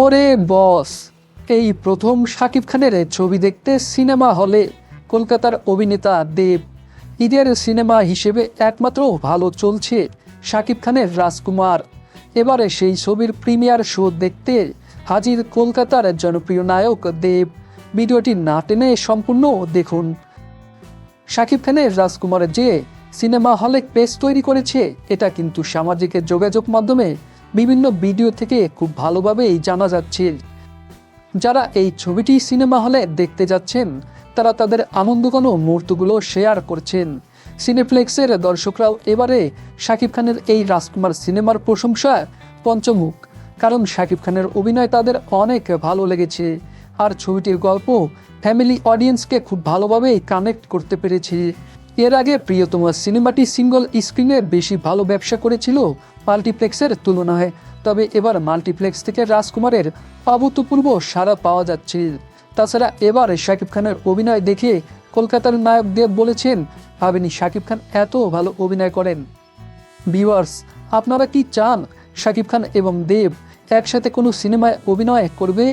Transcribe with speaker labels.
Speaker 1: ওরে বস। এই প্রথম শাকিব খানের ছবি দেখতে সিনেমা হলে কলকাতার অভিনেতা দেব। ঈদের সিনেমা হিসেবে একমাত্র ভালো চলছে শাকিব খানের রাজকুমার। এবারে সেই ছবির প্রিমিয়ার শো দেখতে হাজির কলকাতার জনপ্রিয় নায়ক দেব। ভিডিওটি না টেনে সম্পূর্ণ দেখুন। শাকিব খানের রাজকুমারের যে সিনেমা হলে পেজ তৈরি করেছে, এটা কিন্তু সামাজিক যোগাযোগ মাধ্যমে বিভিন্ন ভিডিও থেকে খুব ভালোভাবেই জানা যাচ্ছে। যারা এই ছবিটি সিনেমা হলে দেখতে যাচ্ছেন, তারা তাদের আনন্দঘন মুহূর্তগুলো শেয়ার করছেন। সিনেপ্লেক্সের দর্শকরাও এবারে শাকিব খানের এই রাজকুমার সিনেমার প্রশংসা পঞ্চমুখ, কারণ শাকিব খানের অভিনয় তাদের অনেক ভালো লেগেছে। আর ছবিটির গল্প ফ্যামিলি অডিয়েন্সকে খুব ভালোভাবেই কানেক্ট করতে পেরেছে। এর আগে প্রিয়তম সিনেমাটি সিঙ্গল স্ক্রিনে বেশি ভালো ব্যবসা করেছিল মাল্টিপ্লেক্সের তুলনায়। তবে এবার মাল্টিপ্লেক্স থেকে রাজকুমারের অভূতপূর্ব সাড়া পাওয়া যাচ্ছে। তাছাড়া এবার শাকিব খানের অভিনয় দেখে কলকাতার নায়ক দেব বলেছেন, ভাবেনি শাকিব খান এত ভালো অভিনয় করেন। ভিউয়ার্স, আপনারা কি চান শাকিব খান এবং দেব একসাথে কোনো সিনেমায় অভিনয় করবে?